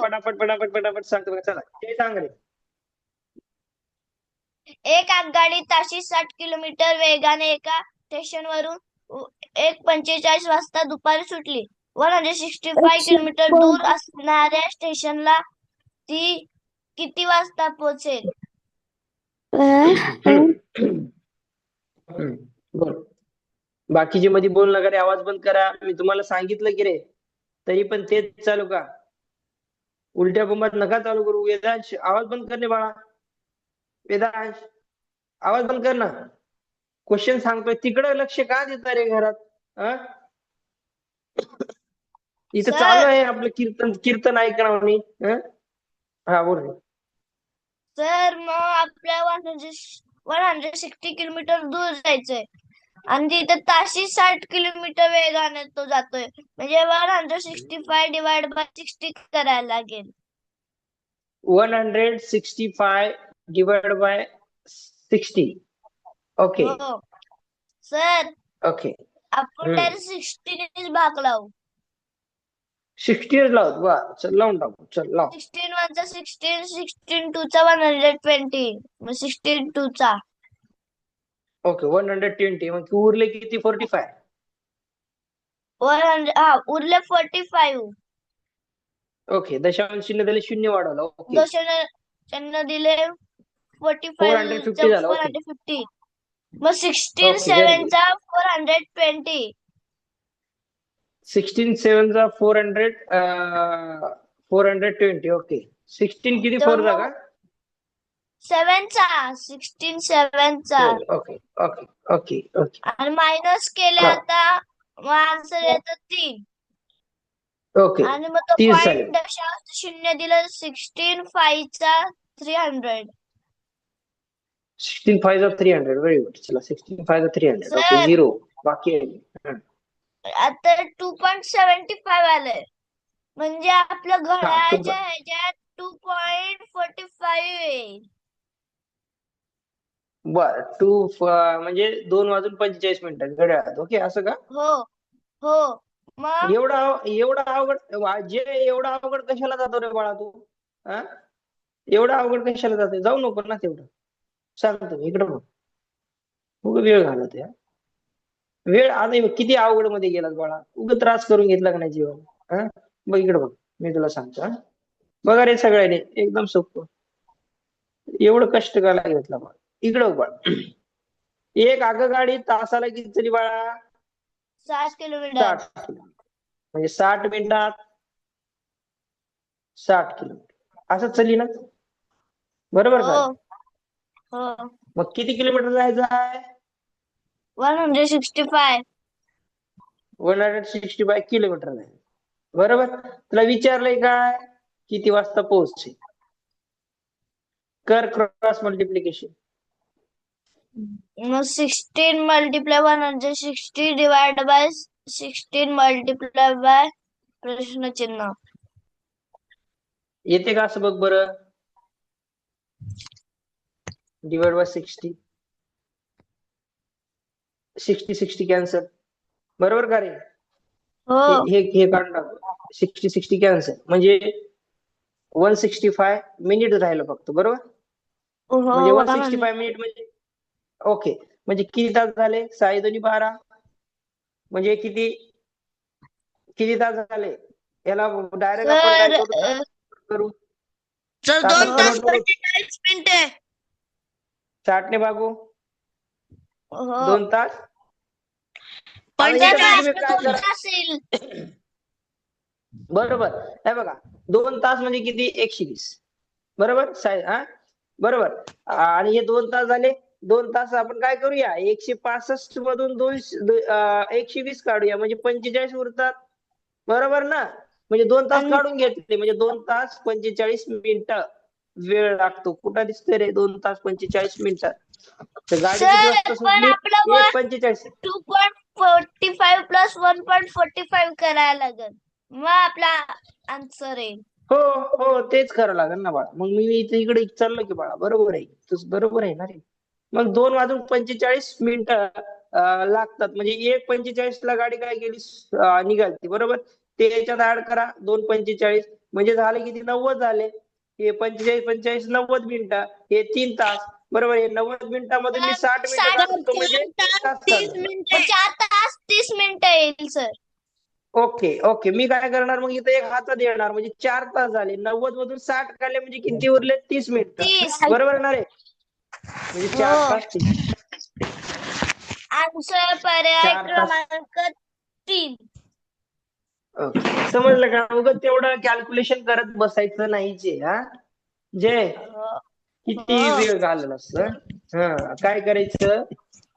हो. पटापट पटापट पटापट सांगतो बघा चला. ते सांग रे. एक आगगाडी ताशी साठ किलोमीटर वेगाने एका स्टेशनवरून उ- एक पंचेचाळीस वाजता दुपारी सुटली. One hundred sixty five kilometre दूर असणाऱ्या स्टेशनला ती किती वाजता पोहोचेल? बोल. बाकीचे मध्ये बोल नका रे? आवाज बंद करा. मी तुम्हाला सांगितलं की रे. तरी पण तेच चालू का? उलट्या बोंबात नका चालू करू. वेदांश आवाज बंद कर रे बाळा. वेदांश आवाज बंद कर ना. क्वेश्चन सांगतोय. तिकडे लक्ष का देता रे घरात? हा? इथं. चालू आहे आपलं कीर्तन कीर्तन ऐकणार मी. हं? बोल रे. तर मग आपल्या one hundred one hundred sixty kilometre दूर जायचंय. आणि तिथे ताशी साठ किलोमीटर वेगाने तो जातोय. म्हणजे one hundred sixty five divide by sixty करायला लागेल. One hundred sixty five divide by sixty okay हो. सर ओके आपण हम्म. सिक्स्टीनेच भाग लावू. सिक्स्टी लावत वा चल लावून टाकू. चल लाव. सिक्स्टीन वनचा सिक्स्टीन सिक्स्टीन टूचा वन हंड्रेड ट्वेंटी सिक्स्टीन टूचा ओके वन हंड्रेड ट्वेंटी मग उरले किती? फोर्टी फाय वन हंड्रेड हा उरले फोर्टी फाईव्ह ओके दशांश चिन्ह दिले शून्य वाढवलं. ओके दोनशे त्यांना दिले फोर्टी 450 झालं, फोर okay. हंड्रेड फिफ्टी मग सिक्स्टीन Okay, very good. सेव्हनचा four hundred twenty sixteen सेव्हनचा four hundred four hundred twenty okay sixteen किती? फोर मग- जागा सेव्हनचा सिक्स्टीन सेव्हनचा ओके ओके ओके ओके आणि मायनस केले. आता मग आन्सर येतं तीन. ओके आणि मग तो तीन पॉईंट. दशांश शून्य दिलं सिक्स्टीन फाईव्हचा थ्री हंड्रेड सिक्स्टीन फायचा थ्री हंड्रेड व्हेरी गुड चला sixteen फायचा three hundred okay Sir. Zero बाकी आहे. हं. आता टू पॉईंट सेव्हन्टी फाईव्ह आलंय. म्हणजे आपलं घड्याळाच्या ह्याच्यात टू पॉईंट फोर्टी फाईव्ह येईल. बर टू म्हणजे दोन वाजून पंचेचाळीस मिनिटं घड्याळात ओके असं का? हो हो. मग? एवढा अव- एवढा अवघड वा- जे एवढा अवघड कशाला जातो रे बाळा तू? हा एवढा अवघड कशाला जाते? जाऊ नको ना तेवढं. सांगतो इकडं बघ. उग वेळ घालत आहे, हा. वेळ आता हे बघ, किती अवघडमध्ये गेलात बाळा. उग त्रास करून घेतला का नाही जीवन हा बघ इकडं बघ मी तुला सांगतो हा. बघा रे सगळ्यांनी एकदम सोपं. एवढं कष्ट करायला घेतला बाळा. इकडं बाळा एक आगगाडी तासाला किती तरी बाळा? साठ किलोमीटर साठ म्हणजे साठ मिनिटात साठ किलोमीटर असं चालली ना? बरोबर का? हो. हो. मग किती किलोमीटर जायचं आहे? One hundred sixty five one hundred sixty five kilometre जायचं बरोबर? तुला विचारलंय काय? किती वाजता पोहोचते कर क्रॉस मल्टिप्लिकेशन मग sixteen multiply one hundred sixty divide by sixteen multiply by प्रश्नचिन्ह येते का असं बघ बरं? Divide by sixty sixty sixty cancel बरोबर का रे? हो. हे हे काढून टाकू. सिक्स्टी सिक्स्टी कॅन्सल म्हणजे वन सिक्स्टी फाय मिनिट राहिलं फक्त बरोबर? हो म्हणजे वन 100 सिक्स्टी फाय मिनिट म्हणजे ओके. म्हणजे किती तास झाले? साडे दोन्ही बारा? म्हणजे किती? किती तास झाले? याला डायरेक्ट आपण करू? साठने भागू? हो. दोन तास? येईल. बरोबर. हे बघा. दोन तास म्हणजे किती? एकशे वीस. बरोबर? साय हा? बरोबर. आणि हे दोन तास झाले? दोन तास आपण काय करूया? एकशे पासष्ट मधून दोनशे एकशे वीस काढूया. म्हणजे पंचेचाळीस उरतात. बरोबर ना? म्हणजे दोन तास काढून घेतले. म्हणजे दोन तास पंचेचाळीस मिनिटं वेळ लागतो. कुठं दिसतंय रे? दोन तास पंचेचाळीस मिनिटं. तर गाडी किती सर वाजता पण सुटली. आपलं एक पंचेचाळीस. Two point forty five plus one point forty five करायला लागेल. मग आपला आन्सर येईल. हो हो तेच करावं लागेल ना बाळा. मग मी इथे इकडे चाललो की बाळा. बरोबर आहे. तुझं बरोबर आहे ना रे? मग दोन वाजून पंचेचाळीस मिनिटं लागतात. म्हणजे एक पंचेचाळीस ला गाडी काय गेली निघालती. बरोबर? ते याच्यात ऍड करा. दोन पंचेचाळीस. म्हणजे झाले किती? नव्वद झाले. हे पंचेचाळीस पंचेचाळीस नव्वद मिनिटं. हे तीन तास. बरोबर? आहे नव्वद मिनिटामधून मी साठ मिनिटं म्हणजे तास. मिनिटं. मिनिटं येईल सर. Okay okay. मी काय करणार? मग इथं एक हातात येणार. म्हणजे चार तास झाले. नव्वद मधून साठ काढले म्हणजे किती उरले? तीस मिनिटं. बरोबर ना रे? म्हणजे चार हो. पर्याय चार तास. क्रमांक तीन ओके. समजलं का उगाच तेवढं कॅल्क्युलेशन करत बसायचं नाही जे हा जे किती हो. वेळ घालवला असं हा काय करायचं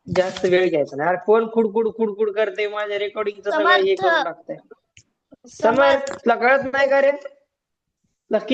जास्त वेळ घ्यायचा नाही अरे कोण खुडकुड खुडकुड करते माझ्या रेकॉर्डिंगचं सगळं हे समर्थ. करून टाकतंय तुला कळत नाही का रे तुला किती